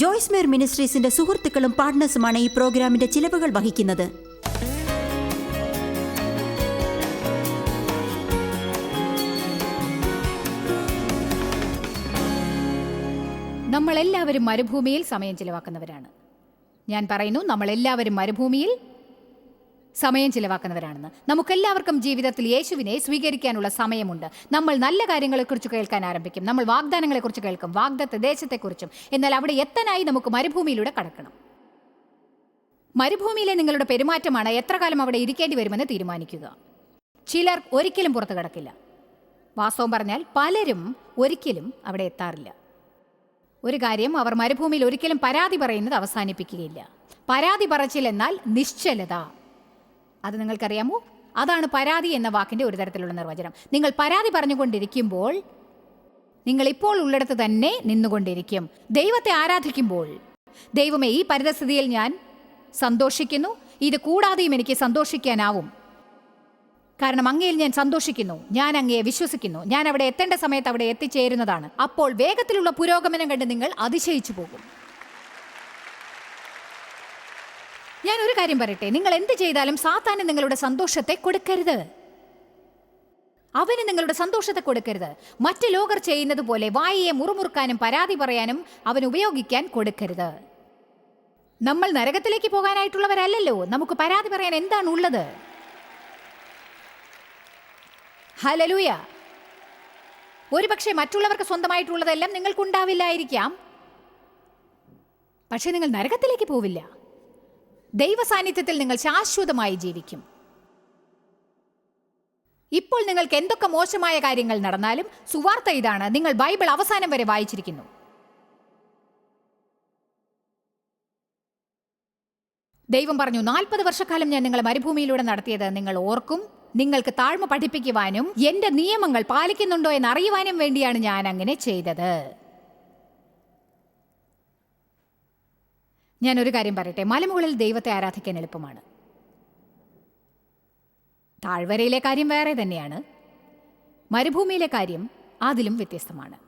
ജോയ്സ് മേർ മിനിസ്ട്രീസിന്റെ സുഹൃത്തുക്കളും പാർട്ട്നേഴ്സുമാണ് ഈ പ്രോഗ്രാമിന്റെ ചിലവുകൾ വഹിക്കുന്നത്. നമ്മളെല്ലാവരും മരുഭൂമിയിൽ സമയം ചിലവാക്കുന്നവരാണ്. ഞാൻ പറയുന്നു നമ്മളെല്ലാവരും മരുഭൂമിയിൽ സമയം ചിലവാക്കുന്നവരാണെന്ന്. നമുക്കെല്ലാവർക്കും ജീവിതത്തിൽ യേശുവിനെ സ്വീകരിക്കാനുള്ള സമയമുണ്ട്. നമ്മൾ നല്ല കാര്യങ്ങളെക്കുറിച്ച് കേൾക്കാൻ ആരംഭിക്കും. നമ്മൾ വാഗ്ദാനങ്ങളെക്കുറിച്ച് കേൾക്കും. വാഗ്ദത്ത ദേശത്തെക്കുറിച്ചും. എന്നാൽ അവിടെ എത്താനായി നമുക്ക് മരുഭൂമിയിലൂടെ കടക്കണം. മരുഭൂമിയിലെ നിങ്ങളുടെ പെരുമാറ്റമാണ് എത്ര കാലം അവിടെ ഇരിക്കേണ്ടി വരുമെന്ന് തീരുമാനിക്കുക. ചിലർ ഒരിക്കലും പുറത്തു കിടക്കില്ല. വാസ്തവം പറഞ്ഞാൽ പലരും ഒരിക്കലും അവിടെ എത്താറില്ല. ഒരു കാര്യം അവർ മരുഭൂമിയിൽ ഒരിക്കലും പരാതി പറയുന്നത് അവസാനിപ്പിക്കുകയില്ല. പരാതി പറച്ചിലെന്നാൽ നിശ്ചലത. അത് നിങ്ങൾക്കറിയാമോ? അതാണ് പരാതി എന്ന വാക്കിന്റെ ഒരു തരത്തിലുള്ള നിർവചനം. നിങ്ങൾ പരാതി പറഞ്ഞുകൊണ്ടിരിക്കുമ്പോൾ നിങ്ങൾ ഇപ്പോൾ ഉള്ളിടത്ത് തന്നെ നിന്നുകൊണ്ടിരിക്കും. ദൈവത്തെ ആരാധിക്കുമ്പോൾ. ദൈവമേ ഈ പരിതസ്ഥിതിയിൽ ഞാൻ സന്തോഷിക്കുന്നു. ഇത് കൂടാതെയും എനിക്ക് സന്തോഷിക്കാനാവും. കാരണം അങ്ങയിൽ ഞാൻ സന്തോഷിക്കുന്നു. ഞാൻ അങ്ങയെ വിശ്വസിക്കുന്നു. ഞാൻ അവിടെ എത്തേണ്ട സമയത്ത് അവിടെ എത്തിച്ചേരുന്നതാണ്. അപ്പോൾ വേഗത്തിലുള്ള പുരോഗമനം കണ്ട് നിങ്ങൾ അതിശയിച്ചു പോകും. ഞാൻ ഒരു കാര്യം പറയട്ടെ? നിങ്ങൾ എന്ത് ചെയ്താലും സാത്താന് നിങ്ങളുടെ സന്തോഷത്തെ കൊടുക്കരുത്. അവന് നിങ്ങളുടെ സന്തോഷത്തെ കൊടുക്കരുത്. മറ്റ് ലോകർ ചെയ്യുന്നത് പോലെ വായിയെ മുറുമുറുക്കാനും പരാതി പറയാനും അവൻ ഉപയോഗിക്കാൻ കൊടുക്കരുത്. നമ്മൾ നരകത്തിലേക്ക് പോകാനായിട്ടുള്ളവരല്ലല്ലോ. നമുക്ക് പരാതി പറയാൻ എന്താണ് ഉള്ളത് ഹലലൂയ ഒരുപക്ഷെ മറ്റുള്ളവർക്ക് സ്വന്തമായിട്ടുള്ളതെല്ലാം നിങ്ങൾക്കുണ്ടാവില്ലായിരിക്കാം. പക്ഷെ നിങ്ങൾ നരകത്തിലേക്ക് പോവില്ല. ദൈവ സാന്നിധ്യത്തിൽ നിങ്ങൾ ശാശ്വതമായി ജീവിക്കും. ഇപ്പോൾ നിങ്ങൾക്ക് എന്തൊക്കെ മോശമായ കാര്യങ്ങൾ നടന്നാലും സുവാർത്ത ഇതാണ്. നിങ്ങൾ ബൈബിൾ അവസാനം വരെ വായിച്ചിരിക്കുന്നു. ദൈവം പറഞ്ഞു നാൽപ്പത് വർഷക്കാലം ഞാൻ നിങ്ങളെ മരുഭൂമിയിലൂടെ നടത്തിയത് നിങ്ങൾ ഓർക്കും നിങ്ങൾക്ക് താഴ്മ പഠിപ്പിക്കുവാനും എന്റെ നിയമങ്ങൾ പാലിക്കുന്നുണ്ടോ എന്ന് അറിയുവാനും വേണ്ടിയാണ് ഞാൻ അങ്ങനെ ചെയ്തത്. ഞാൻ ഒരു കാര്യം പറയട്ടെ. മലമുകളിൽ ദൈവത്തെ ആരാധിക്കാൻ എളുപ്പമാണ്. താഴ്വരയിലെ കാര്യം വേറെ തന്നെയാണ്. മരുഭൂമിയിലെ കാര്യം അതിലും വ്യത്യസ്തമാണ്.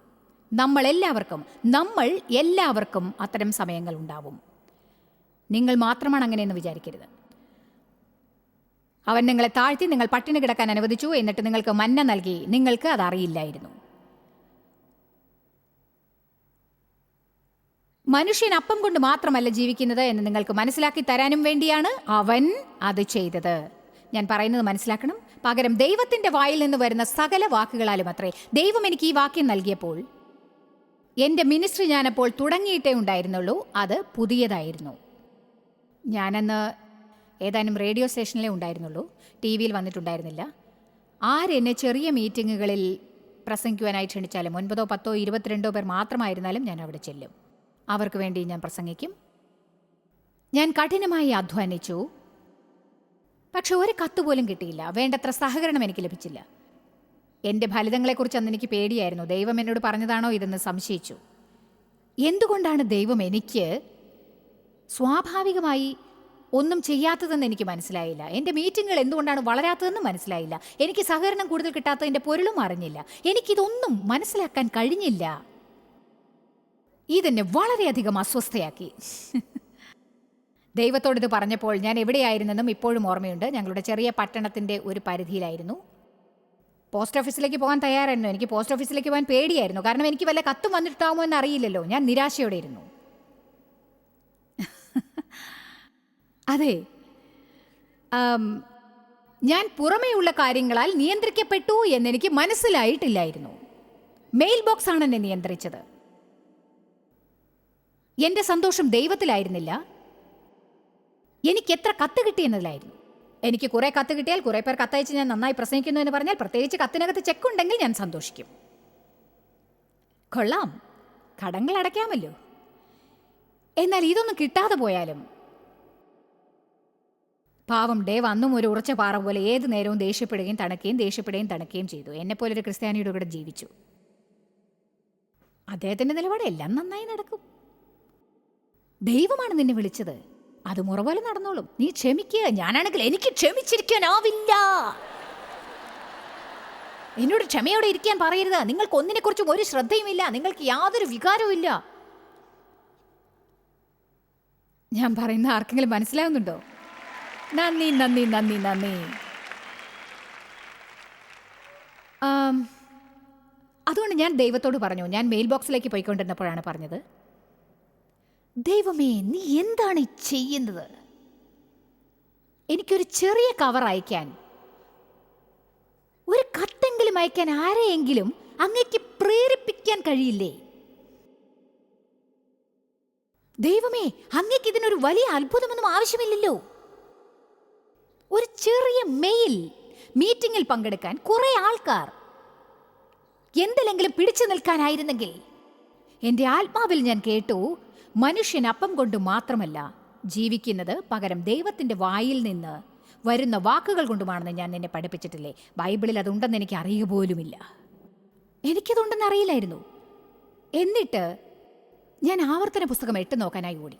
നമ്മൾ എല്ലാവർക്കും നമ്മൾ എല്ലാവർക്കും അത്തരം സമയങ്ങൾ ഉണ്ടാവും. നിങ്ങൾ മാത്രമാണ് അങ്ങനെയെന്ന് വിചാരിക്കരുത്. അവൻ നിങ്ങളെ താഴ്ത്തി നിങ്ങൾ പട്ടിണി കിടക്കാൻ അനുവദിച്ചു എന്നിട്ട് നിങ്ങൾക്ക് മന്ന നൽകി നിങ്ങൾക്ക് അത് മനുഷ്യൻ അപ്പം കൊണ്ട് മാത്രമല്ല ജീവിക്കുന്നത് എന്ന് നിങ്ങൾക്ക് മനസ്സിലാക്കി തരാനും വേണ്ടിയാണ് അവൻ അത് ചെയ്തത്. ഞാൻ പറയുന്നത് മനസ്സിലാക്കണം. പകരം ദൈവത്തിന്റെ വായിൽ നിന്ന് വരുന്ന സകല വാക്കുകളാലും അത്രേ. ദൈവം എനിക്ക് ഈ വാക്യം നൽകിയപ്പോൾ എന്റെ മിനിസ്ട്രി ഞാനപ്പോൾ തുടങ്ങിയിട്ടേ ഉണ്ടായിരുന്നുള്ളൂ. അത് പുതിയതായിരുന്നു. ഞാനന്ന് ഏതാനും റേഡിയോ സ്റ്റേഷനിലേ ഉണ്ടായിരുന്നുള്ളൂ. ടി വിയിൽ വന്നിട്ടുണ്ടായിരുന്നില്ല. ആരെന്നെ ചെറിയ മീറ്റിങ്ങുകളിൽ പ്രസംഗിക്കുവാനായി ക്ഷണിച്ചാലും ഒൻപതോ പത്തോ ഇരുപത്തിരണ്ടോ പേർ മാത്രമായിരുന്നാലും ഞാൻ അവിടെ ചെല്ലും. അവർക്ക് വേണ്ടി ഞാൻ പ്രസംഗിക്കും. ഞാൻ കഠിനമായി അധ്വാനിച്ചു. പക്ഷെ ഒരു കത്ത് പോലും കിട്ടിയില്ല. വേണ്ടത്ര സഹകരണം എനിക്ക് ലഭിച്ചില്ല. എന്റെ ഫലിതങ്ങളെക്കുറിച്ച് അന്ന് എനിക്ക് പേടിയായിരുന്നു. ദൈവം എന്നോട് പറഞ്ഞതാണോ ഇതെന്ന് സംശയിച്ചു. എന്തുകൊണ്ടാണ് ദൈവം എനിക്ക് സ്വാഭാവികമായി ഒന്നും ചെയ്യാത്തതെന്ന് എനിക്ക് മനസ്സിലായില്ല? എന്റെ മീറ്റിങ്ങുകൾ എന്തുകൊണ്ടാണ് വളരാത്തതെന്നും മനസ്സിലായില്ല. എനിക്ക് സഹകരണം കൂടുതൽ കിട്ടാത്തതിന്റെ പൊരുളും അറിഞ്ഞില്ല. എനിക്കിതൊന്നും മനസ്സിലാക്കാൻ കഴിഞ്ഞില്ല. ഇതെന്നെ വളരെയധികം അസ്വസ്ഥയാക്കി. ദൈവത്തോടിത് പറഞ്ഞപ്പോൾ ഞാൻ എവിടെയായിരുന്നെന്നും ഇപ്പോഴും ഓർമ്മയുണ്ട്. ഞങ്ങളുടെ ചെറിയ പട്ടണത്തിന്റെ ഒരു പരിധിയിലായിരുന്നു. പോസ്റ്റ് ഓഫീസിലേക്ക് പോകാൻ തയ്യാറായിരുന്നു. എനിക്ക് പോസ്റ്റ് ഓഫീസിലേക്ക് പോകാൻ പേടിയായിരുന്നു. കാരണം എനിക്ക് വല്ല കത്തും വന്നിട്ടാകുമോ എന്ന് അറിയില്ലല്ലോ ഞാൻ നിരാശയോടെ ഇരുന്നു. അതെ. ഞാൻ പുറമേയുള്ള കാര്യങ്ങളാൽ നിയന്ത്രിക്കപ്പെട്ടു എന്നെനിക്ക് മനസ്സിലായിട്ടില്ലായിരുന്നു. മെയിൽ ബോക്സാണ് എന്നെ നിയന്ത്രിച്ചത്. എന്റെ സന്തോഷം ദൈവത്തിലായിരുന്നില്ല. എനിക്ക് എത്ര കത്ത് കിട്ടിയെന്നതിലായിരുന്നു എനിക്ക് കുറെ കത്ത് കിട്ടിയാൽ കുറെ പേർ കത്തയച്ച് ഞാൻ നന്നായി പ്രസംഗിക്കുന്നു എന്ന് പറഞ്ഞാൽ പ്രത്യേകിച്ച് കത്തിനകത്ത് ചെക്ക് ഉണ്ടെങ്കിൽ ഞാൻ സന്തോഷിക്കും. കൊള്ളാം. കടങ്ങൾ അടയ്ക്കാമല്ലോ. എന്നാൽ ഇതൊന്നും കിട്ടാതെ പോയാലും. പാവം ഡേവ് അന്നും ഒരു ഉറച്ച പാറ പോലെ ഏത് നേരവും ദേഷ്യപ്പെടുകയും തണുക്കുകയും ദേഷ്യപ്പെടുകയും തണുക്കുകയും ചെയ്തു. എന്നെപ്പോലെ ഒരു ക്രിസ്ത്യാനിയുടെ കൂടെ ജീവിച്ചു. അദ്ദേഹത്തിന്റെ നിലപാട് എല്ലാം നന്നായി നടക്കും. ദൈവമാണ് നിന്നെ വിളിച്ചത്. അത് മുറ നടന്നോളും. നീ ക്ഷമിക്കുക. ഞാനാണെങ്കിൽ എനിക്ക് ക്ഷമിച്ചിരിക്കാനാവില്ല. എന്നോട് ക്ഷമയോടെ ഇരിക്കാൻ പറയരുത്. നിങ്ങൾക്ക് ഒന്നിനെക്കുറിച്ചും ഒരു ശ്രദ്ധയുമില്ല. നിങ്ങൾക്ക് യാതൊരു വികാരവും ഇല്ല ഞാൻ പറയുന്ന ആർക്കെങ്കിലും മനസ്സിലാവുന്നുണ്ടോ? നന്ദി നന്ദി നന്ദി നന്ദി. അതുകൊണ്ട് ഞാൻ ദൈവത്തോട് പറഞ്ഞു. ഞാൻ മെയിൽ ബോക്സിലേക്ക് പോയിക്കൊണ്ടിരുന്നപ്പോഴാണ് പറഞ്ഞത്. ദൈവമേ നീ എന്താണ് ചെയ്യുന്നത്? എനിക്കൊരു ചെറിയ കവർ അയക്കാൻ. ഒരു കത്തെങ്കിലും അയക്കാൻ ആരെയെങ്കിലും അങ്ങേക്ക് പ്രേരിപ്പിക്കാൻ കഴിയില്ലേ? ദൈവമേ അങ്ങേക്ക് ഇതിനൊരു വലിയ അത്ഭുതമൊന്നും ആവശ്യമില്ലല്ലോ. ഒരു ചെറിയ മെയിൽ മീറ്റിംഗിൽ പങ്കെടുക്കാൻ കുറെ ആൾക്കാർ. എന്തെങ്കിലും പിടിച്ചു നിൽക്കാനായിരുന്നെങ്കിൽ എന്റെ ആത്മാവിൽ ഞാൻ കേട്ടു മനുഷ്യൻ അപ്പം കൊണ്ട് മാത്രമല്ല ജീവിക്കുന്നത് പകരം ദൈവത്തിന്റെ വായിൽ നിന്ന് വരുന്ന വാക്കുകൾ കൊണ്ടുമാണെന്ന് ഞാൻ എന്നെ പഠിപ്പിച്ചിട്ടില്ലേ? ബൈബിളിൽ അതുണ്ടെന്ന് എനിക്ക് അറിയുക പോലുമില്ല. എനിക്കതുണ്ടെന്ന് അറിയില്ലായിരുന്നു. എന്നിട്ട് ഞാൻ ആവർത്തന പുസ്തകം എട്ട് നോക്കാനായി ഓടി.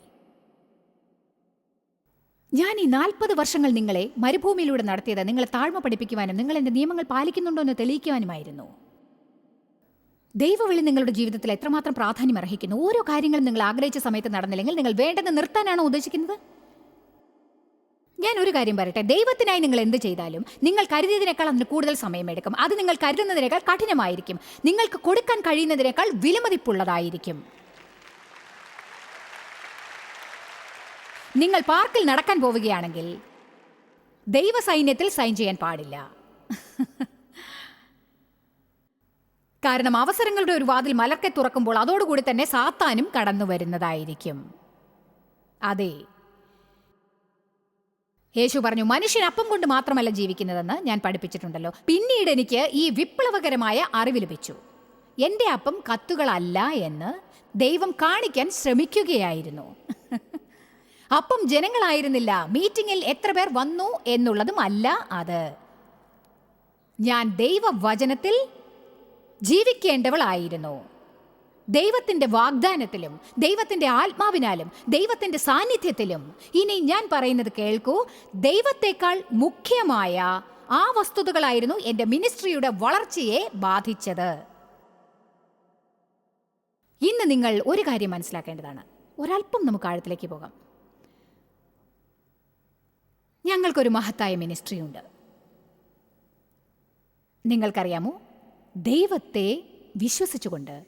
ഞാൻ ഈ നാൽപ്പത് വർഷങ്ങൾ നിങ്ങളെ മരുഭൂമിയിലൂടെ നടത്തിയത് നിങ്ങളെ താഴ്മ പഠിപ്പിക്കുവാനും നിങ്ങൾ എന്റെ നിയമങ്ങൾ പാലിക്കുന്നുണ്ടോ എന്ന് തെളിയിക്കുവാനുമായിരുന്നു. ദൈവവിളി നിങ്ങളുടെ ജീവിതത്തിൽ എത്രമാത്രം പ്രാധാന്യം അർഹിക്കുന്നു? ഓരോ കാര്യങ്ങളും നിങ്ങൾ ആഗ്രഹിച്ച സമയത്ത് നടന്നില്ലെങ്കിൽ നിങ്ങൾ വേണ്ടെന്ന് നിർത്താനാണോ ഉദ്ദേശിക്കുന്നത്? ഞാൻ ഒരു കാര്യം പറയട്ടെ. ദൈവത്തിനായി നിങ്ങൾ എന്ത് ചെയ്താലും നിങ്ങൾ കരുതിയതിനേക്കാൾ അതിന് കൂടുതൽ സമയമെടുക്കും. അത് നിങ്ങൾ കരുതുന്നതിനേക്കാൾ കഠിനമായിരിക്കും. നിങ്ങൾക്ക് കൊടുക്കാൻ കഴിയുന്നതിനേക്കാൾ വിലമതിപ്പുള്ളതായിരിക്കും. നിങ്ങൾ പാർക്കിൽ നടക്കാൻ പോവുകയാണെങ്കിൽ ദൈവസൈന്യത്തിൽ സൈൻ ചെയ്യാൻ പാടില്ല. കാരണം അവസരങ്ങളുടെ ഒരു വാതിൽ മലർക്കെ തുറക്കുമ്പോൾ അതോടുകൂടി തന്നെ സാത്താനും കടന്നു വരുന്നതായിരിക്കും. അതെ. യേശു പറഞ്ഞു മനുഷ്യൻ അപ്പം കൊണ്ട് മാത്രമല്ല ജീവിക്കുന്നതെന്ന് ഞാൻ പഠിപ്പിച്ചിട്ടുണ്ടല്ലോ. പിന്നീട് എനിക്ക് ഈ വിപ്ലവകരമായ അറിവ് ലഭിച്ചു. എന്റെ അപ്പം കത്തുകളല്ല എന്ന് ദൈവം കാണിക്കാൻ ശ്രമിക്കുകയായിരുന്നു. അപ്പം ജനങ്ങളായിരുന്നില്ല. മീറ്റിംഗിൽ എത്ര പേർ വന്നു എന്നുള്ളതും അല്ല അത്. ഞാൻ ദൈവവചനത്തിൽ ജീവിക്കേണ്ടവളായിരുന്നു. ദൈവത്തിന്റെ വാഗ്ദാനത്തിലും ദൈവത്തിന്റെ ആത്മാവിനാലും ദൈവത്തിന്റെ സാന്നിധ്യത്തിലും. ഇനി ഞാൻ പറയുന്നത് കേൾക്കൂ. ദൈവത്തെക്കാൾ മുഖ്യമായ ആ വസ്തുതകളായിരുന്നു എന്റെ മിനിസ്ട്രിയുടെ വളർച്ചയെ ബാധിച്ചത്. ഇന്ന് നിങ്ങൾ ഒരു കാര്യം മനസ്സിലാക്കേണ്ടതാണ്. ഒരല്പം നമുക്ക് ആഴത്തിലേക്ക് പോകാം. ഞങ്ങൾക്കൊരു മഹത്തായ മിനിസ്ട്രിയുണ്ട്. നിങ്ങൾക്കറിയാമോ? ദൈവത്തെ വിശ്വസിച്ചുകൊണ്ട്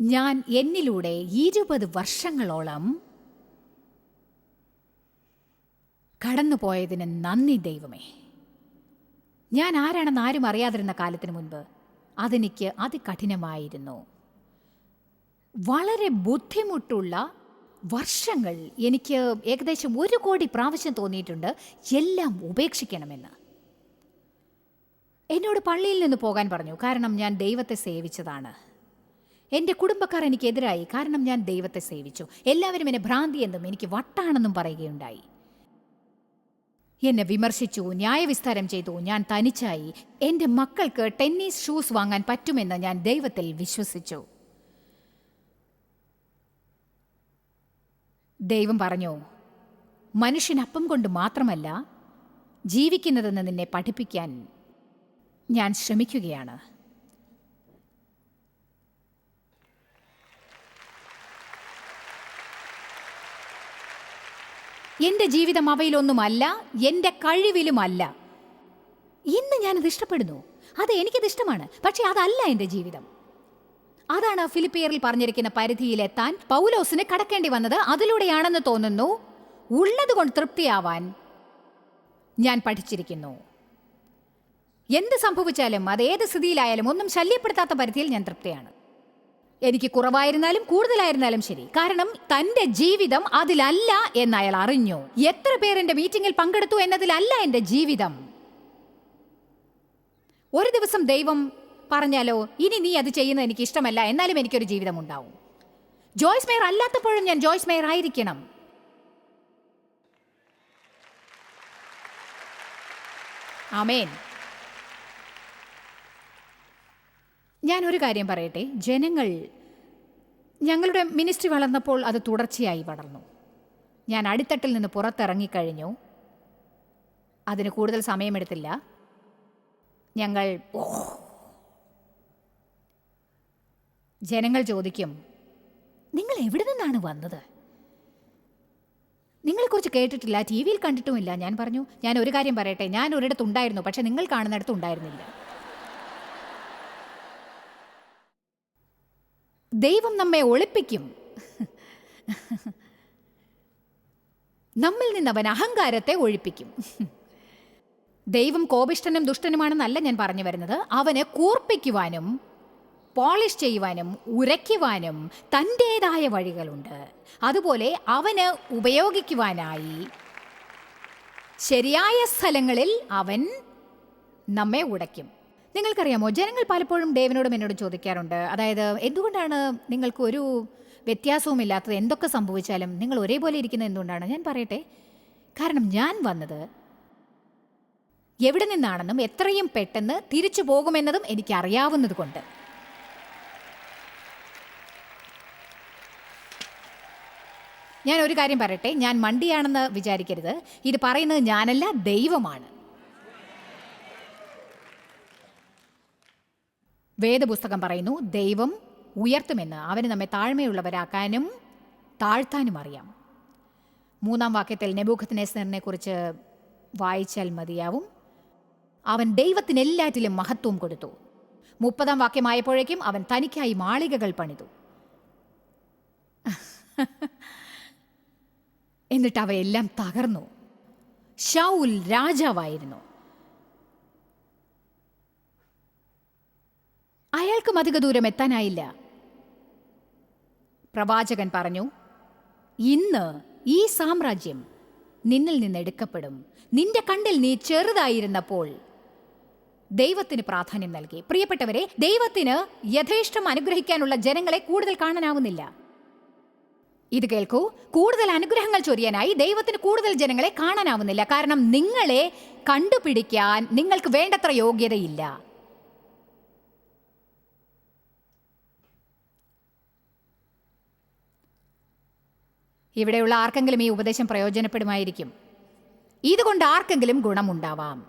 ഞാൻ എന്നിലൂടെ ഇരുപത് വർഷങ്ങളോളം കടന്നുപോയതിന് നന്ദി ദൈവമേ. ഞാൻ ആരാണെന്ന് ആരും അറിയാതിരുന്ന കാലത്തിന് മുൻപ് അതെനിക്ക് അതികഠിനമായിരുന്നു. വളരെ ബുദ്ധിമുട്ടുള്ള വർഷങ്ങൾ എനിക്ക് ഏകദേശം ഒരു കോടി പ്രാവശ്യം തോന്നിയിട്ടുണ്ട്. എല്ലാം ഉപേക്ഷിക്കണമെന്ന്. എന്നോട് പള്ളിയിൽ നിന്ന് പോകാൻ പറഞ്ഞു. കാരണം ഞാൻ ദൈവത്തെ സേവിച്ചതാണ്. എന്റെ കുടുംബക്കാർ എനിക്കെതിരായി കാരണം ഞാൻ ദൈവത്തെ സേവിച്ചു. എല്ലാവരും എന്നെ ഭ്രാന്തി എന്നും എനിക്ക് വട്ടാണെന്നും പറയുകയുണ്ടായി. എന്നെ വിമർശിച്ചു ന്യായവിസ്താരം ചെയ്തു. ഞാൻ തനിച്ചായി. എന്റെ മക്കൾക്ക് ടെന്നീസ് ഷൂസ് വാങ്ങാൻ പറ്റുമെന്ന് ഞാൻ ദൈവത്തിൽ വിശ്വസിച്ചു. ദൈവം പറഞ്ഞു മനുഷ്യൻ അപ്പം കൊണ്ട് മാത്രമല്ല ജീവിക്കുന്നതെന്ന് നിന്നെ പഠിപ്പിക്കാൻ ഞാൻ ശ്രമിക്കുകയാണ്. എന്റെ ജീവിതം അവയിലൊന്നുമല്ല എന്റെ കഴിവിലുമല്ല. ഇന്ന് ഞാനത് ഇഷ്ടപ്പെടുന്നു. അത് എനിക്കത് ഇഷ്ടമാണ്. പക്ഷേ അതല്ല എന്റെ ജീവിതം. അതാണ് ഫിലിപ്പിയറിൽ പറഞ്ഞിരിക്കുന്ന പരിധിയിലെത്താൻ പൗലോസിന് കടക്കേണ്ടി വന്നത്. അതിലൂടെയാണെന്ന് തോന്നുന്നു ഉള്ളതുകൊണ്ട് തൃപ്തിയാവാൻ ഞാൻ പഠിച്ചിരിക്കുന്നു. എന്ത് സംഭവിച്ചാലും അത് ഏത് സ്ഥിതിയിലായാലും ഒന്നും ശല്യപ്പെടുത്താത്ത പരിധിയിൽ ഞാൻ തൃപ്തിയാണ്. എനിക്ക് കുറവായിരുന്നാലും കൂടുതലായിരുന്നാലും ശരി. കാരണം തന്റെ ജീവിതം അതിലല്ല എന്ന് അയാൾ അറിഞ്ഞു. എത്ര പേർ എന്റെ മീറ്റിംഗിൽ പങ്കെടുത്തു എന്നതിലല്ല എന്റെ ജീവിതം. ഒരു ദിവസം ദൈവം പറഞ്ഞാലോ ഇനി നീ അത് ചെയ്യുന്നത് എനിക്ക് ഇഷ്ടമല്ല എന്നാലും എനിക്കൊരു ജീവിതം ഉണ്ടാവും. ജോയ്സ് മേയർ അല്ലാത്തപ്പോഴും ഞാൻ ജോയ്സ് മേയർ ആയിരിക്കണം. ആമേൻ. ഞാൻ ഒരു കാര്യം പറയട്ടെ? ജനങ്ങൾ ഞങ്ങളുടെ മിനിസ്ട്രി വളർന്നപ്പോൾ അത് തുടർച്ചയായി വളർന്നു. ഞാൻ അടിത്തട്ടിൽ നിന്ന് പുറത്തിറങ്ങിക്കഴിഞ്ഞു. അതിന് കൂടുതൽ സമയമെടുത്തില്ല. ഞങ്ങൾ ജനങ്ങൾ ചോദിക്കും നിങ്ങൾ എവിടെ നിന്നാണ് വന്നത്? നിങ്ങളെക്കുറിച്ച് കേട്ടിട്ടില്ല ടി വിയിൽ കണ്ടിട്ടുമില്ല. ഞാൻ പറഞ്ഞു ഞാൻ ഒരു കാര്യം പറയട്ടെ? ഞാൻ ഒരിടത്തുണ്ടായിരുന്നു പക്ഷെ നിങ്ങൾ കാണുന്നിടത്ത് ഉണ്ടായിരുന്നില്ല ദൈവം നമ്മെ ഒളിപ്പിക്കും. നമ്മിൽ നിന്നവൻ അഹങ്കാരത്തെ ഒഴിപ്പിക്കും. ദൈവം കോപിഷ്ടനും ദുഷ്ടനുമാണെന്നല്ല ഞാൻ പറഞ്ഞു വരുന്നത്. അവനെ കൂർപ്പിക്കുവാനും പോളിഷ് ചെയ്യുവാനും ഉരയ്ക്കുവാനും തന്റേതായ വഴികളുണ്ട്. അതുപോലെ അവന് ഉപയോഗിക്കുവാനായി ശരിയായ സ്ഥലങ്ങളിൽ അവൻ നമ്മെ ഉടയ്ക്കും. നിങ്ങൾക്കറിയാമോ ജനങ്ങൾ പലപ്പോഴും ഡേവിനോടും എന്നോടും ചോദിക്കാറുണ്ട്. അതായത് എന്തുകൊണ്ടാണ് നിങ്ങൾക്ക് ഒരു വ്യത്യാസവും ഇല്ലാത്തത്? എന്തൊക്കെ സംഭവിച്ചാലും നിങ്ങൾ ഒരേപോലെ ഇരിക്കുന്നത് എന്തുകൊണ്ടാണ്? ഞാൻ പറയട്ടെ. കാരണം ഞാൻ വന്നത് എവിടെ നിന്നാണെന്നും എത്രയും പെട്ടെന്ന് തിരിച്ചു പോകുമെന്നതും എനിക്കറിയാവുന്നത് കൊണ്ട്. ഞാൻ ഒരു കാര്യം പറയട്ടെ. ഞാൻ മണ്ടിയാണെന്ന് വിചാരിക്കരുത്. ഇത് പറയുന്നത് ഞാനല്ല ദൈവമാണ്. വേദപുസ്തകം പറയുന്നു ദൈവം ഉയർത്തുമെന്ന് അവന് നമ്മെ താഴ്മയുള്ളവരാക്കാനും താഴ്ത്താനും അറിയാം. മൂന്നാം വാക്യത്തിൽ നെബൂഖത്തിനേസറിനെ കുറിച്ച് വായിച്ചാൽ മതിയാവും. അവൻ ദൈവത്തിന് എല്ലാറ്റിലും മഹത്വം കൊടുത്തു. മുപ്പതാം വാക്യമായപ്പോഴേക്കും അവൻ തനിക്കായി മാളികകൾ പണിതു. എന്നിട്ട് അവയെല്ലാം തകർന്നു. ഷൗൽ രാജാവായിരുന്നു. അയാൾക്കും അധിക ദൂരം എത്താനായില്ല. പ്രവാചകൻ പറഞ്ഞു ഇന്ന് ഈ സാമ്രാജ്യം നിന്നിൽ നിന്ന് എടുക്കപ്പെടും. നിന്റെ കണ്ടിൽ നീ ചെറുതായിരുന്നപ്പോൾ ദൈവത്തിന് പ്രാധാന്യം നൽകി. പ്രിയപ്പെട്ടവരെ ദൈവത്തിന് യഥേഷ്ടം അനുഗ്രഹിക്കാനുള്ള ജനങ്ങളെ കൂടുതൽ കാണാനാവുന്നില്ല. ഇത് കേൾക്കൂ കൂടുതൽ അനുഗ്രഹങ്ങൾ ചൊരിയാനായി ദൈവത്തിന് കൂടുതൽ ജനങ്ങളെ കാണാനാവുന്നില്ല. കാരണം നിങ്ങളെ കണ്ടുപിടിക്കാൻ നിങ്ങൾക്ക് വേണ്ടത്ര യോഗ്യതയില്ല. ഇവിടെയുള്ള ആർക്കെങ്കിലും ഈ ഉപദേശം പ്രയോജനപ്പെടുമായിരിക്കും. ഇതുകൊണ്ട് ആർക്കെങ്കിലും ഗുണമുണ്ടാവാം.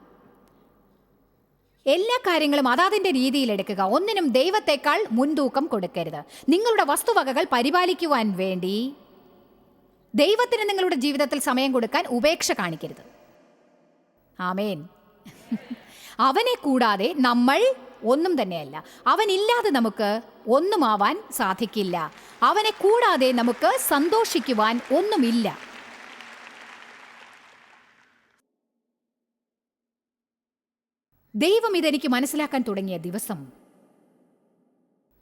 എല്ലാ കാര്യങ്ങളും അതാതിന്റെ രീതിയിൽ എടുക്കുക. ഒന്നിനും ദൈവത്തെക്കാൾ മുൻതൂക്കം കൊടുക്കരുത്. നിങ്ങളുടെ വസ്തുവകകൾ പരിപാലിക്കുവാൻ വേണ്ടി ദൈവത്തിന് നിങ്ങളുടെ ജീവിതത്തിൽ സമയം കൊടുക്കാൻ ഉപേക്ഷ കാണിക്കരുത്. ആമേൻ. അവനെ കൂടാതെ നമ്മൾ ഒന്നും തന്നെയല്ല. അവനില്ലാതെ നമുക്ക് ഒന്നുമാവാൻ സാധിക്കില്ല. അവനെ കൂടാതെ നമുക്ക് സന്തോഷിക്കുവാൻ ഒന്നുമില്ല. ദൈവം ഇതെനിക്ക് മനസ്സിലാക്കാൻ തുടങ്ങിയ ദിവസം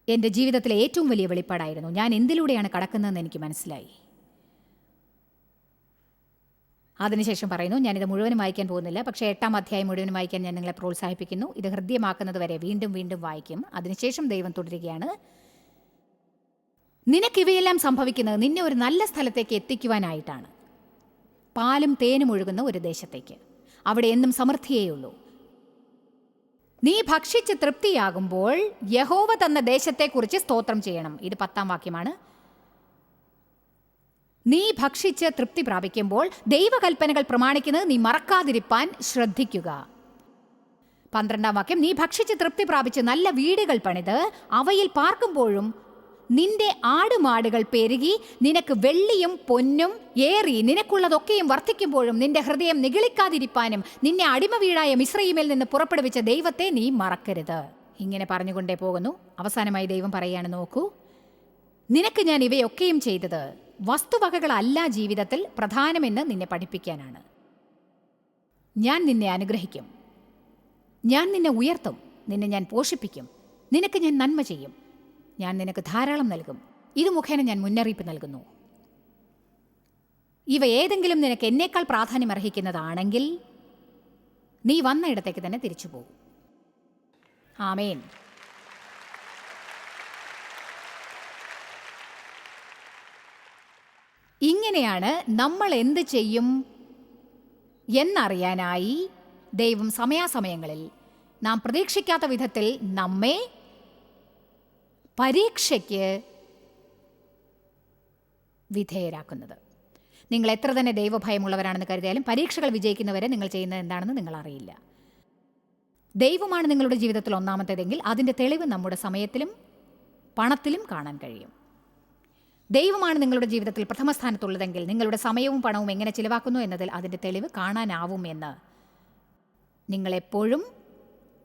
എന്റെ ജീവിതത്തിലെ ഏറ്റവും വലിയ വെളിപ്പാടായിരുന്നു. ഞാൻ എന്തിലൂടെയാണ് കടക്കുന്നതെന്ന് എനിക്ക് മനസ്സിലായി. അതിനുശേഷം പറയുന്നു ഞാനിത് മുഴുവനും വായിക്കാൻ പോകുന്നില്ല. പക്ഷേ എട്ടാം അധ്യായം മുഴുവനും വായിക്കാൻ ഞാൻ നിങ്ങളെ പ്രോത്സാഹിപ്പിക്കുന്നു. ഇത് ഹൃദ്യമാക്കുന്നത് വരെ വീണ്ടും വീണ്ടും വായിക്കും. അതിനുശേഷം ദൈവം തുടരുകയാണ്. നിനക്കിവയെല്ലാം സംഭവിക്കുന്നത് നിന്നെ ഒരു നല്ല സ്ഥലത്തേക്ക് എത്തിക്കുവാനായിട്ടാണ്. പാലും തേനും ഒഴുകുന്ന ഒരു ദേശത്തേക്ക്. അവിടെ എന്നും സമൃദ്ധിയേയുള്ളൂ. നീ ഭക്ഷിച്ച് തൃപ്തിയാകുമ്പോൾ യഹോവ തന്ന ദേശത്തെക്കുറിച്ച് സ്തോത്രം ചെയ്യണം. ഇത് പത്താം വാക്യമാണ്. നീ ഭക്ഷിച്ച് തൃപ്തി പ്രാപിക്കുമ്പോൾ ദൈവകൽപ്പനകൾ പ്രമാണിക്കുന്നത് നീ മറക്കാതിരിപ്പാൻ ശ്രദ്ധിക്കുക. പന്ത്രണ്ടാം വാക്യം നീ ഭക്ഷിച്ച് തൃപ്തി പ്രാപിച്ച് നല്ല വീടുകൾ പണിത് അവയിൽ പാർക്കുമ്പോഴും നിന്റെ ആടുമാടുകൾ പെരുകി നിനക്ക് വെള്ളിയും പൊന്നും ഏറി നിനക്കുള്ളതൊക്കെയും വർദ്ധിക്കുമ്പോഴും നിന്റെ ഹൃദയം നിഗളിക്കാതിരിപ്പാനും നിന്നെ അടിമ വീടായ മിശ്രയിമിൽ നിന്ന് പുറപ്പെടുവിച്ച ദൈവത്തെ നീ മറക്കരുത്. ഇങ്ങനെ പറഞ്ഞുകൊണ്ടേ പോകുന്നു. അവസാനമായി ദൈവം പറയാണ് നോക്കൂ നിനക്ക് ഞാൻ ഇവയൊക്കെയും ചെയ്തത്. വസ്തുവകകളല്ല ജീവിതത്തിൽ പ്രധാനമെന്ന് നിന്നെ പഠിപ്പിക്കാനാണ്. ഞാൻ നിന്നെ അനുഗ്രഹിക്കും. ഞാൻ നിന്നെ ഉയർത്തും. നിന്നെ ഞാൻ പോഷിപ്പിക്കും. നിനക്ക് ഞാൻ നന്മ ചെയ്യും. ഞാൻ നിനക്ക് ധാരാളം നൽകും. ഇത് മുഖേന ഞാൻ മുന്നറിയിപ്പ് നൽകുന്നു. ഇവ ഏതെങ്കിലും നിനക്ക് എന്നേക്കാൾ പ്രാധാന്യം അർഹിക്കുന്നതാണെങ്കിൽ നീ വന്ന ഇടത്തേക്ക് തന്നെ തിരിച്ചു പോകും ആമേൻ. ഇങ്ങനെയാണ് നമ്മൾ എന്ത് ചെയ്യും എന്നറിയാനായി ദൈവം സമയാസമയങ്ങളിൽ നാം പ്രതീക്ഷിക്കാത്ത വിധത്തിൽ നമ്മെ പരീക്ഷയ്ക്ക് വിധേയരാക്കുന്നത്. നിങ്ങൾ എത്ര തന്നെ ദൈവഭയമുള്ളവരാണെന്ന് കരുതിയാലും പരീക്ഷകൾ വിജയിക്കുന്നവരെ നിങ്ങൾ ചെയ്യുന്നത് എന്താണെന്ന് നിങ്ങൾ അറിയില്ല ദൈവമാണ് നിങ്ങളുടെ ജീവിതത്തിൽ ഒന്നാമത്തേതെങ്കിൽ അതിന്റെ തെളിവ് നമ്മുടെ സമയത്തിലും പണത്തിലും കാണാൻ കഴിയും. ദൈവമാണ് നിങ്ങളുടെ ജീവിതത്തിൽ പ്രഥമ സ്ഥാനത്തുള്ളതെങ്കിൽ നിങ്ങളുടെ സമയവും പണവും എങ്ങനെ ചിലവാക്കുന്നു എന്നതിൽ അതിന്റെ തെളിവ് കാണാനാവും എന്ന് നിങ്ങളെപ്പോഴും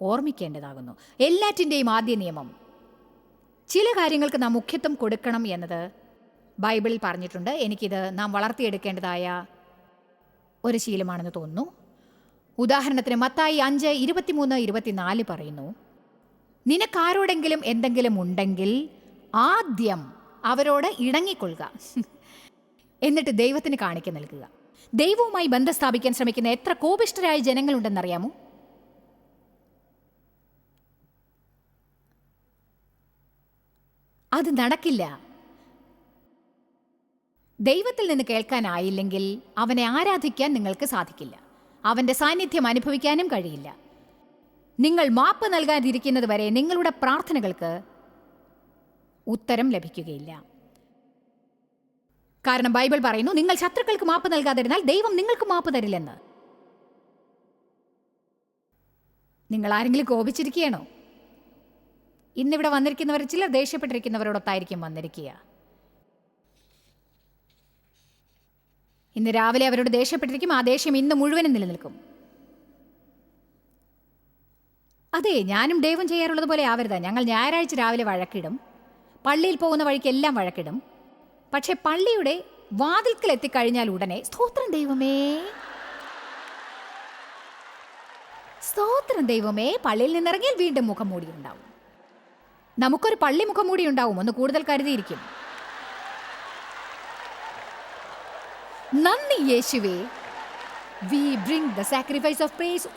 ഓർമ്മിക്കേണ്ടതാകുന്നു. എല്ലാറ്റിന്റെയും ആദ്യ നിയമം ചില കാര്യങ്ങൾക്ക് നാം മുഖ്യത്വം കൊടുക്കണം എന്നത് ബൈബിളിൽ പറഞ്ഞിട്ടുണ്ട്. എനിക്കിത് നാം വളർത്തിയെടുക്കേണ്ടതായ ഒരു ശീലമാണെന്ന് തോന്നുന്നു. ഉദാഹരണത്തിന് മത്തായി അഞ്ച് ഇരുപത്തിമൂന്ന് ഇരുപത്തിനാല് പറയുന്നു നിനക്കാരോടെങ്കിലും എന്തെങ്കിലും ഉണ്ടെങ്കിൽ ആദ്യം അവരോട് ഇണങ്ങിക്കൊള്ളുക. എന്നിട്ട് ദൈവത്തിന് കാണിക്ക നൽകുക. ദൈവവുമായി ബന്ധം സ്ഥാപിക്കാൻ ശ്രമിക്കുന്ന എത്ര കോപിഷ്ഠരായ ജനങ്ങളുണ്ടെന്നറിയാമോ? അത് നടക്കില്ല. ദൈവത്തിൽ നിന്ന് കേൾക്കാനായില്ലെങ്കിൽ അവനെ ആരാധിക്കാൻ നിങ്ങൾക്ക് സാധിക്കില്ല. അവന്റെ സാന്നിധ്യം അനുഭവിക്കാനും കഴിയില്ല. നിങ്ങൾ മാപ്പ് നൽകാതിരിക്കുന്നത് വരെ നിങ്ങളുടെ പ്രാർത്ഥനകൾക്ക് ഉത്തരം ലഭിക്കുകയില്ല. കാരണം ബൈബിൾ പറയുന്നു നിങ്ങൾ ശത്രുക്കൾക്ക് മാപ്പ് നൽകാതിരുന്നാൽ ദൈവം നിങ്ങൾക്ക് മാപ്പ് തരില്ലെന്ന്. നിങ്ങൾ ആരെങ്കിലും കോപിച്ചിരിക്കുകയാണോ? ഇന്നിവിടെ വന്നിരിക്കുന്നവർ ചിലർ ദേഷ്യപ്പെട്ടിരിക്കുന്നവരോടൊത്തായിരിക്കും വന്നിരിക്കുക. ഇന്ന് രാവിലെ അവരോട് ദേഷ്യപ്പെട്ടിരിക്കും ആ ദേഷ്യം ഇന്ന് മുഴുവനും നിലനിൽക്കും. അതെ ഞാനും ദൈവം ചെയ്യാറുള്ളത് പോലെ ആവരുത്. ഞങ്ങൾ ഞായറാഴ്ച രാവിലെ വഴക്കിടും. പള്ളിയിൽ പോകുന്ന വഴിക്കെല്ലാം വഴക്കിടും. പക്ഷെ പള്ളിയുടെ വാതിൽക്കൽ എത്തിക്കഴിഞ്ഞാൽ ഉടനെ സ്തോത്രം ദൈവമേ. സ്തോത്രം ദൈവമേ പള്ളിയിൽ നിന്നിറങ്ങിയാൽ വീണ്ടും മുഖം മൂടി ഉണ്ടാവും. നമുക്കൊരു പള്ളി മുഖം മൂടി ഉണ്ടാവും ഒന്ന് കൂടുതൽ കരുതിയിരിക്കും. നന്ദി യേശുവേ. We bring the sacrifice of praise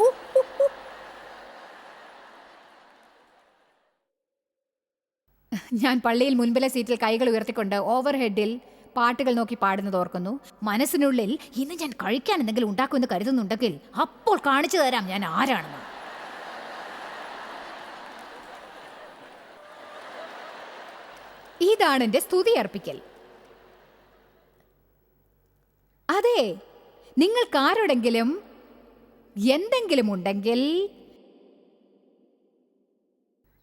ഞാൻ പള്ളിയിൽ മുൻപിലെ സീറ്റിൽ കൈകൾ ഉയർത്തിക്കൊണ്ട് ഓവർ ഹെഡിൽ പാട്ടുകൾ നോക്കി പാടുന്നത് ഓർക്കുന്നു. മനസ്സിനുള്ളിൽ ഇന്ന് ഞാൻ കഴിക്കാൻ എന്തെങ്കിലും ഉണ്ടാക്കുമെന്ന് കരുതുന്നുണ്ടെങ്കിൽ അപ്പോൾ കാണിച്ചു തരാം ഞാൻ ആരാണെന്ന്. ഇതാണ് എന്റെ സ്തുതി അർപ്പിക്കൽ. അതെ നിങ്ങൾക്കാരോടെങ്കിലും എന്തെങ്കിലും ഉണ്ടെങ്കിൽ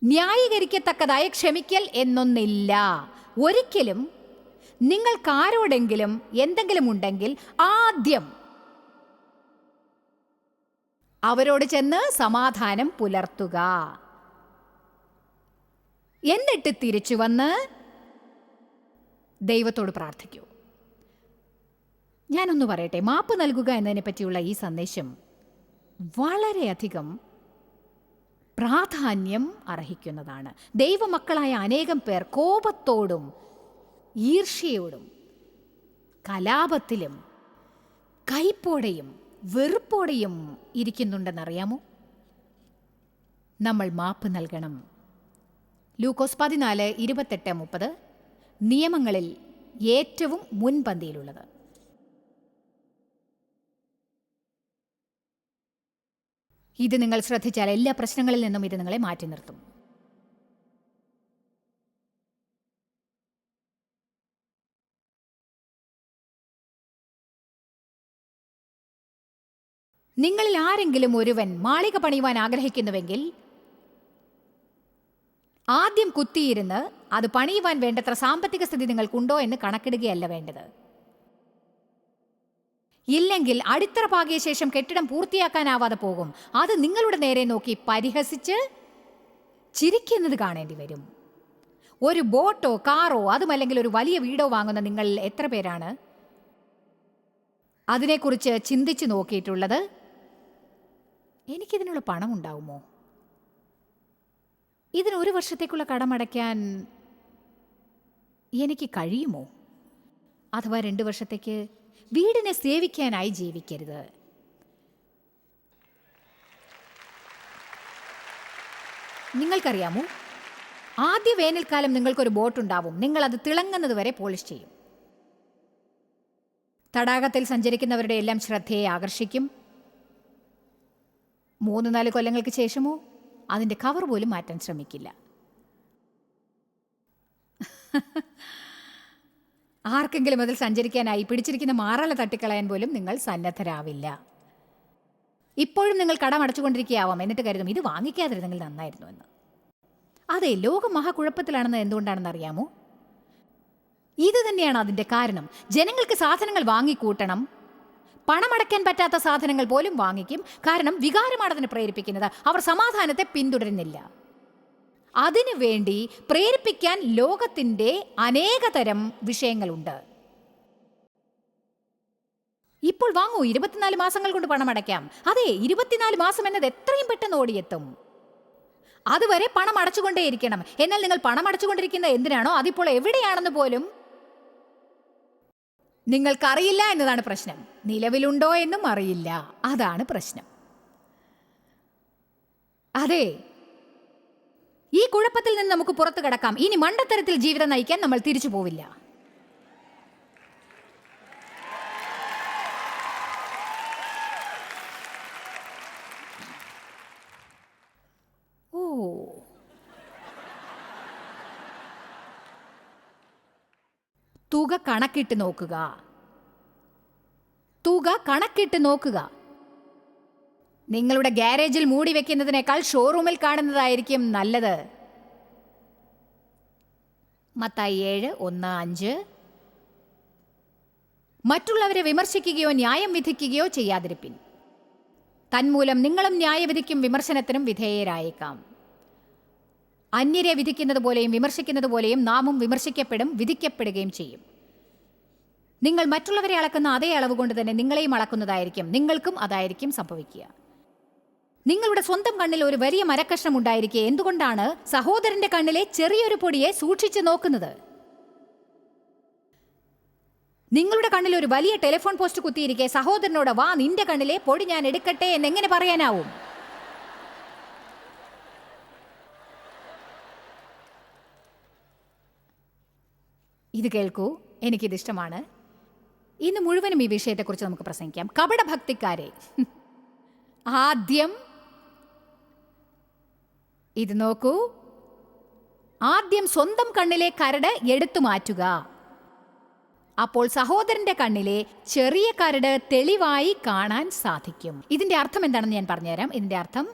ന്യായീകരിക്കത്തക്കതായ ക്ഷമിക്കൽ എന്നൊന്നില്ല. ഒരിക്കലും നിങ്ങൾക്കാരോടെങ്കിലും എന്തെങ്കിലും ഉണ്ടെങ്കിൽ ആദ്യം അവരോട് ചെന്ന് സമാധാനം പുലർത്തുക. എന്നിട്ട് തിരിച്ചു വന്ന് ദൈവത്തോട് പ്രാർത്ഥിക്കൂ. ഞാനൊന്ന് പറയട്ടെ മാപ്പ് നൽകുക എന്നതിനെ പറ്റിയുള്ള ഈ സന്ദേശം വളരെയധികം പ്രാധാന്യം അർഹിക്കുന്നതാണ്. ദൈവമക്കളായ അനേകം പേർ കോപത്തോടും ഈർഷ്യയോടും കലാപത്തിലും കൈപ്പോടെയും വെറുപ്പോടെയും ഇരിക്കുന്നുണ്ടെന്നറിയാമോ? നമ്മൾ മാപ്പ് നൽകണം. ലൂക്കോസ് പതിനാല് ഇരുപത്തെട്ട് മുപ്പത് നിയമങ്ങളിൽ ഏറ്റവും മുൻപന്തിയിലുള്ളത്. ഇത് നിങ്ങൾ ശ്രദ്ധിച്ചാൽ എല്ലാ പ്രശ്നങ്ങളിൽ നിന്നും ഇത് നിങ്ങളെ മാറ്റി നിർത്തും. നിങ്ങളിൽ ആരെങ്കിലും ഒരുവൻ മാളിക പണിയുവാൻ ആഗ്രഹിക്കുന്നുവെങ്കിൽ ആദ്യം കുത്തിയിരുന്ന് അത് പണിയുവാൻ വേണ്ടത്ര സാമ്പത്തിക സ്ഥിതി നിങ്ങൾക്കുണ്ടോ എന്ന് കണക്കിടുകയല്ല വേണ്ടത്. ഇല്ലെങ്കിൽ അടിത്തറ പാകിയ ശേഷം കെട്ടിടം പൂർത്തിയാക്കാനാവാതെ പോകും. അത് നിങ്ങളുടെ നേരെ നോക്കി പരിഹസിച്ച് ചിരിക്കുന്നത് കാണേണ്ടി വരും. ഒരു ബോട്ടോ കാറോ അതുമല്ലെങ്കിൽ ഒരു വലിയ വീടോ വാങ്ങുന്ന നിങ്ങൾ എത്ര പേരാണ്? അതിനെക്കുറിച്ച് ചിന്തിച്ചു നോക്കിയിട്ടുള്ളത് എനിക്കിതിനുള്ള പണം ഉണ്ടാവുമോ? ഇതിന് ഒരു വർഷത്തേക്കുള്ള കടമടയ്ക്കാൻ എനിക്ക് കഴിയുമോ? അഥവാ രണ്ട് വർഷത്തേക്ക് വീടിനെ സേവിക്കാനായി ജീവിക്കരുത്. നിങ്ങൾക്കറിയാമോ? ആദ്യ വേനൽക്കാലം നിങ്ങൾക്കൊരു ബോട്ടുണ്ടാവും. നിങ്ങൾ അത് തിളങ്ങുന്നത് വരെ പോളിഷ് ചെയ്യും. തടാകത്തിൽ സഞ്ചരിക്കുന്നവരുടെ എല്ലാം ശ്രദ്ധയെ ആകർഷിക്കും. മൂന്ന് നാല് കൊല്ലങ്ങൾക്ക് ശേഷമോ? അതിന്റെ കവർ പോലും മാറ്റാൻ ശ്രമിക്കില്ല. ആർക്കെങ്കിലും അതിൽ സഞ്ചരിക്കാനായി പിടിച്ചിരിക്കുന്ന മാറല തട്ടിക്കളയാൻ പോലും നിങ്ങൾ സന്നദ്ധരാവില്ല. ഇപ്പോഴും നിങ്ങൾ കടം അടച്ചുകൊണ്ടിരിക്കുകയാവാം എന്നിട്ട് കരുതും ഇത് വാങ്ങിക്കാതിരുന്നെങ്കിൽ നന്നായിരുന്നു എന്ന്. അതെ ലോകം മഹാകുഴപ്പത്തിലാണെന്ന് എന്തുകൊണ്ടാണെന്ന് അറിയാമോ? ഇത് തന്നെയാണ് അതിന്റെ കാരണം. ജനങ്ങൾക്ക് സാധനങ്ങൾ വാങ്ങിക്കൂട്ടണം. പണമടയ്ക്കാൻ പറ്റാത്ത സാധനങ്ങൾ പോലും വാങ്ങിക്കും. കാരണം വികാരമാണ് അതിനെ പ്രേരിപ്പിക്കുന്നത്. അവർ സമാധാനത്തെ പിന്തുടരുന്നില്ല. അതിനു വേണ്ടി പ്രേരിപ്പിക്കാൻ ലോകത്തിന്റെ അനേകതരം വിഷയങ്ങളുണ്ട്. ഇപ്പോൾ വാങ്ങൂ ഇരുപത്തിനാല് മാസങ്ങൾ കൊണ്ട് പണം അടയ്ക്കാം. അതെ ഇരുപത്തിനാല് മാസം എന്നത് എത്രയും പെട്ടെന്ന് ഓടിയെത്തും. അതുവരെ പണം അടച്ചുകൊണ്ടേയിരിക്കണം എന്നാൽ നിങ്ങൾ പണം അടച്ചുകൊണ്ടിരിക്കുന്ന എന്തിനാണോ? അതിപ്പോൾ എവിടെയാണെന്ന് പോലും നിങ്ങൾക്കറിയില്ല എന്നതാണ് പ്രശ്നം. നിലവിലുണ്ടോ എന്നും അറിയില്ല. അതാണ് പ്രശ്നം. അതെ ഈ കുഴപ്പത്തിൽ നിന്ന് നമുക്ക് പുറത്തു കിടക്കാം. ഇനി മണ്ടത്തരത്തിൽ ജീവിതം നയിക്കാൻ നമ്മൾ തിരിച്ചു പോവില്ല. തുക കണക്കിട്ട് നോക്കുക. തുക കണക്കിട്ട് നോക്കുക. നിങ്ങളുടെ ഗ്യാരേജിൽ മൂടി വെക്കുന്നതിനേക്കാൾ ഷോറൂമിൽ കാണുന്നതായിരിക്കും നല്ലത്. മത്തായി ഏഴ് ഒന്ന് അഞ്ച്. മറ്റുള്ളവരെ വിമർശിക്കുകയോ ന്യായം വിധിക്കുകയോ ചെയ്യാതിരിപ്പിൻ. തന്മൂലം നിങ്ങളും ന്യായവിധിക്കും വിമർശനത്തിനും വിധേയരായേക്കാം. അന്യരെ വിധിക്കുന്നത് പോലെയും വിമർശിക്കുന്നത് പോലെയും നാമും വിമർശിക്കപ്പെടും വിധിക്കപ്പെടുകയും ചെയ്യും. നിങ്ങൾ മറ്റുള്ളവരെ അളക്കുന്ന അതേ അളവ് കൊണ്ട് തന്നെ നിങ്ങളെയും അളക്കുന്നതായിരിക്കും നിങ്ങൾക്കും അതായിരിക്കും സംഭവിക്കുക. നിങ്ങളുടെ സ്വന്തം കണ്ണിൽ ഒരു വലിയ മരക്കഷ്ണം ഉണ്ടായിരിക്കെ. എന്തുകൊണ്ടാണ് സഹോദരന്റെ കണ്ണിലെ ചെറിയൊരു പൊടിയെ സൂക്ഷിച്ചു നോക്കുന്നത്? നിങ്ങളുടെ കണ്ണിൽ ഒരു വലിയ ടെലിഫോൺ പോസ്റ്റ് കുത്തിയിരിക്കെ. സഹോദരനോട് വാ നിന്റെ കണ്ണിലെ പൊടി ഞാൻ എടുക്കട്ടെ എന്ന് എങ്ങനെ പറയാനാവും? ഇത് കേൾക്കൂ എനിക്കിത് ഇഷ്ടമാണ്. ഇന്ന് മുഴുവനും ഈ വിഷയത്തെക്കുറിച്ച് നമുക്ക് പ്രസംഗിക്കാം. കപടഭക്തിക്കാരെ. ആദ്യം ഇത് നോക്കൂ. ആദ്യം സ്വന്തം കണ്ണിലെ കരട് എടുത്തു മാറ്റുക. അപ്പോൾ സഹോദരന്റെ കണ്ണിലെ ചെറിയ കരട് തെളിവായി കാണാൻ സാധിക്കും. ഇതിന്റെ അർത്ഥം എന്താണെന്ന് ഞാൻ പറഞ്ഞുതരാം. ഇതിന്റെ അർത്ഥം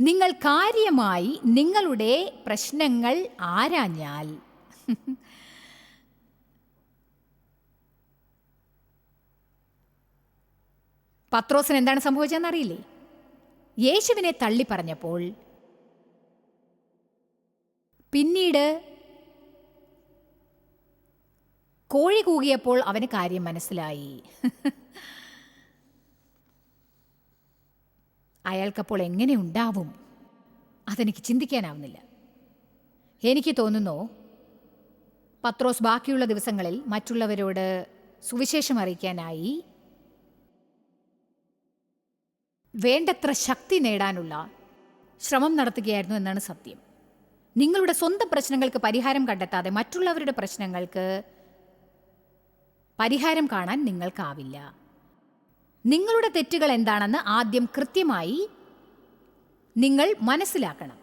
നിങ്ങൾ കാര്യമായി നിങ്ങളുടെ പ്രശ്നങ്ങൾ ആരാഞ്ഞാൽ. പത്രോസിന് എന്താണ് സംഭവിച്ചതെന്ന് അറിയില്ലേ? യേശുവിനെ തള്ളി പറഞ്ഞപ്പോൾ പിന്നീട് കോഴി കൂകിയപ്പോൾ അവന് കാര്യം മനസ്സിലായി. അയാൾക്കപ്പോൾ എങ്ങനെ ഉണ്ടാവും? അതെനിക്ക് ചിന്തിക്കാനാവുന്നില്ല. എനിക്ക് തോന്നുന്നു പത്രോസ് ബാക്കിയുള്ള ദിവസങ്ങളിൽ മറ്റുള്ളവരോട് സുവിശേഷം അറിയിക്കാനായി വേണ്ടത്ര ശക്തി നേടാനുള്ള ശ്രമം നടത്തുകയായിരുന്നു എന്നാണ് സത്യം. നിങ്ങളുടെ സ്വന്തം പ്രശ്നങ്ങൾക്ക് പരിഹാരം കണ്ടെത്താതെ മറ്റുള്ളവരുടെ പ്രശ്നങ്ങൾക്ക് പരിഹാരം കാണാൻ നിങ്ങൾക്കാവില്ല. നിങ്ങളുടെ തെറ്റുകൾ എന്താണെന്ന് ആദ്യം കൃത്യമായി നിങ്ങൾ മനസ്സിലാക്കണം.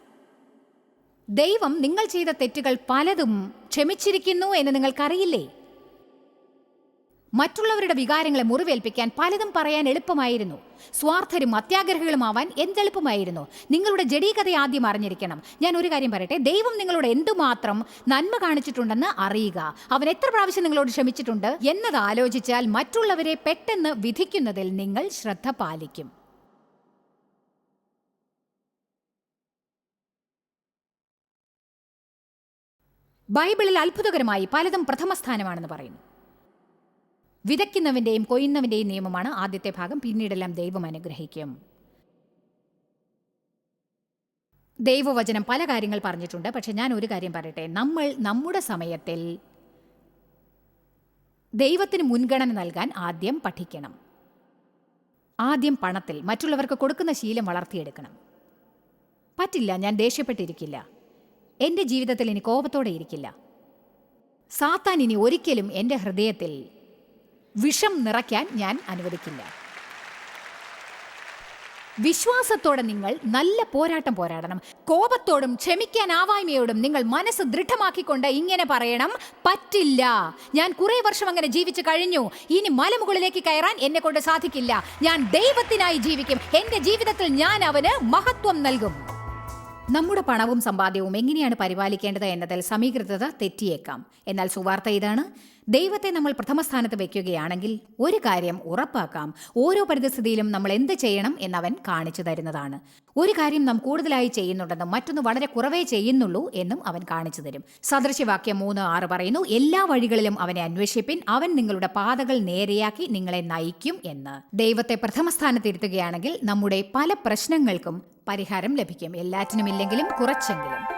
ദൈവം നിങ്ങൾ ചെയ്ത തെറ്റുകൾ പലതും ക്ഷമിച്ചിരിക്കുന്നു എന്ന് നിങ്ങൾക്കറിയില്ലേ? മറ്റുള്ളവരുടെ വികാരങ്ങളെ മുറിവേൽപ്പിക്കാൻ പലതും പറയാൻ എളുപ്പമായിരുന്നു. സ്വാർത്ഥരും അത്യാഗ്രഹികളുമാവാൻ എന്തെളുപ്പമായിരുന്നു. നിങ്ങളുടെ ജഡീകഥ ആദ്യം അറിഞ്ഞിരിക്കണം. ഞാൻ ഒരു കാര്യം പറയട്ടെ. ദൈവം നിങ്ങളോട് എന്തുമാത്രം നന്മ കാണിച്ചിട്ടുണ്ടെന്ന് അറിയുക. അവൻ എത്ര പ്രാവശ്യം നിങ്ങളോട് ക്ഷമിച്ചിട്ടുണ്ട്? എന്നത് ആലോചിച്ചാൽ മറ്റുള്ളവരെ പെട്ടെന്ന് വിധിക്കുന്നതിൽ നിങ്ങൾ ശ്രദ്ധ പാലിക്കും. ബൈബിളിൽ അത്ഭുതകരമായി പലതും പ്രഥമസ്ഥാനമാണെന്ന് പറയുന്നു. വിതയ്ക്കുന്നവന്റെയും കൊയ്യുന്നവന്റെയും നിയമമാണ് ആദ്യത്തെ ഭാഗം. പിന്നീടെല്ലാം ദൈവം അനുഗ്രഹിക്കും. ദൈവവചനം പല കാര്യങ്ങൾ പറഞ്ഞിട്ടുണ്ട്. പക്ഷെ ഞാൻ ഒരു കാര്യം പറയട്ടെ. നമ്മൾ നമ്മുടെ സമയത്തിൽ ദൈവത്തിന് മുൻഗണന നൽകാൻ ആദ്യം പഠിക്കണം. ആദ്യം പണത്തിൽ മറ്റുള്ളവർക്ക് കൊടുക്കുന്ന ശീലം വളർത്തിയെടുക്കണം. പറ്റില്ല ഞാൻ ദേഷ്യപ്പെട്ടിരിക്കില്ല. എന്റെ ജീവിതത്തിൽ ഇനി കോപത്തോടെ ഇരിക്കില്ല. സാത്താൻ ഇനി ഒരിക്കലും എന്റെ ഹൃദയത്തിൽ വിഷം നിറയ്ക്കാൻ ഞാൻ അനുവദിക്കില്ല. വിശ്വാസത്തോടെ നിങ്ങൾ നല്ല പോരാട്ടം പോരാടണം. കോപത്തോടും ക്ഷമിക്കാനാവായ്മയോടും നിങ്ങൾ മനസ്സ് ദൃഢമാക്കിക്കൊണ്ട് ഇങ്ങനെ പറയണം പറ്റില്ല. ഞാൻ കുറെ വർഷം അങ്ങനെ ജീവിച്ചു കഴിഞ്ഞു. ഇനി മലമുകളിലേക്ക് കയറാൻ എന്നെ കൊണ്ട് സാധിക്കില്ല. ഞാൻ ദൈവത്തിനായി ജീവിക്കും. എന്റെ ജീവിതത്തിൽ ഞാൻ അവന് മഹത്വം നൽകും. നമ്മുടെ പണവും സമ്പാദ്യവും എങ്ങനെയാണ് പരിപാലിക്കേണ്ടത് എന്നതിൽ സമീകൃതത തെറ്റിയേക്കാം. എന്നാൽ സുവാർത്ത ഇതാണ്. ദൈവത്തെ നമ്മൾ പ്രഥമ സ്ഥാനത്ത് വെക്കുകയാണെങ്കിൽ ഒരു കാര്യം ഉറപ്പാക്കാം. ഓരോ പരിതസ്ഥിതിയിലും നമ്മൾ എന്ത് ചെയ്യണം എന്നവൻ കാണിച്ചു തരുന്നതാണ്. ഒരു കാര്യം നാം കൂടുതലായി ചെയ്യുന്നുണ്ടെന്നും മറ്റൊന്ന് വളരെ കുറവേ ചെയ്യുന്നുള്ളൂ എന്നും അവൻ കാണിച്ചു തരും. സദൃശ്യവാക്യം മൂന്ന് ആറ് പറയുന്നു എല്ലാ വഴികളിലും അവനെ അന്വേഷിപ്പിൻ അവൻ നിങ്ങളുടെ പാതകൾ നേരെയാക്കി നിങ്ങളെ നയിക്കും എന്ന്. ദൈവത്തെ പ്രഥമ സ്ഥാനത്തിരുത്തുകയാണെങ്കിൽ നമ്മുടെ പല പ്രശ്നങ്ങൾക്കും പരിഹാരം ലഭിക്കും. എല്ലാറ്റിനും ഇല്ലെങ്കിലും കുറച്ചെങ്കിലും.